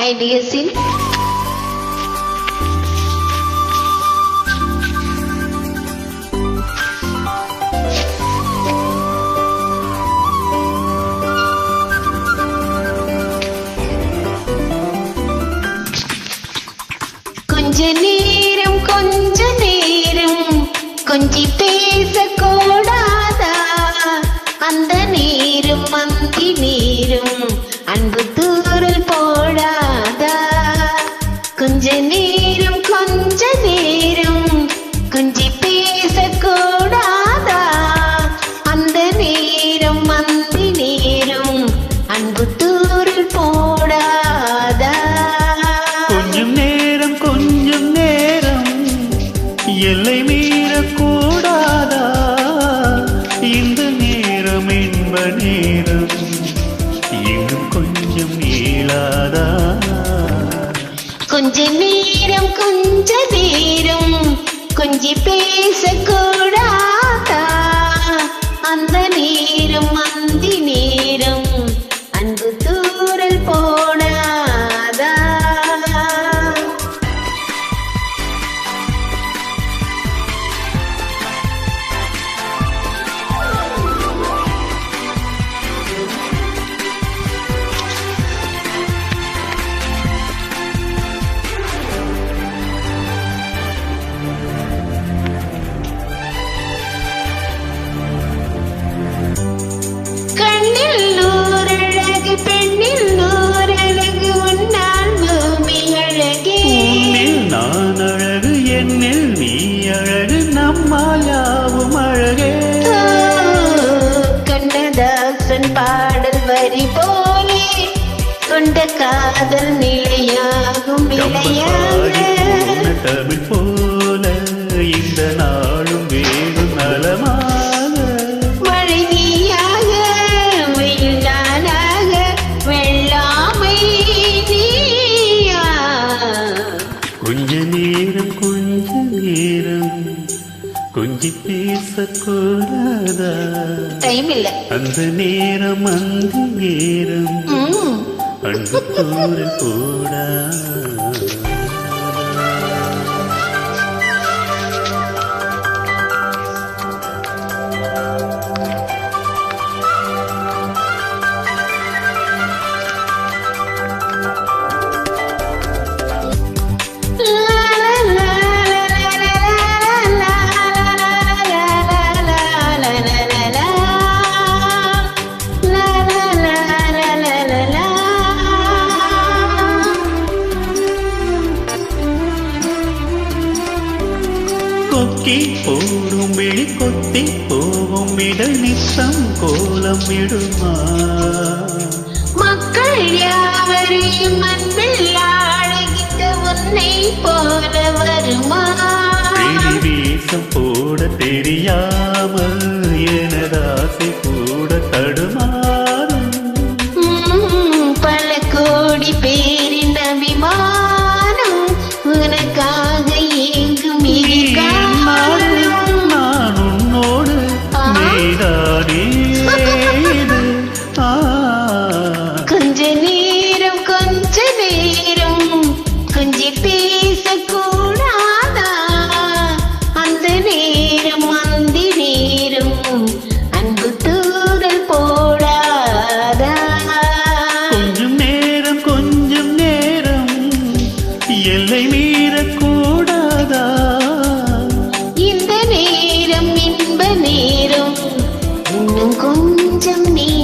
ஐடியஸில் கொஞ்ச நேரம் கொஞ்ச நேரம் கொஞ்சி பேச கொஞ்ச நேரம் கொஞ்ச நேரம் கொஞ்சி பேச கூடாதா அந்த நேரம் அந்த நேரம் அன்பு தூரல் போடாதா? கொஞ்சம் நேரம் கொஞ்சம் நேரம் எல்லை மீறக்கூடாதா? இந்த நேரம் என்ப நேரம் கொஞ்ச நேரம் கொஞ்ச நேரம் கொஞ்சி பேசக்கூடாதா காதல் நிலையாகும் நிலையாக தமிழ் போல இந்த நாளும் வேணும் நலமாக மழை நீயாக வெயில் நானாக வெள்ளாமை கொஞ்ச நேரம் கொஞ்ச நேரம் கொஞ்சி பேசக்கூடாதா? டைம் இல்ல. அந்த நேரம் அந்த நேரம். ம் அன்பு கூற கூடா. கொக்கி போடும் விழி கொத்தி போகும் இடல் நித்தம் கோலம் இடுமா? மக்கள் யாவரையும் அன்பில் ஆளுகின்ற உன்னை போல வருமா? போட தெரியாமல் எனதாசை ಮಾಡಿ கொஞ்சம் நீ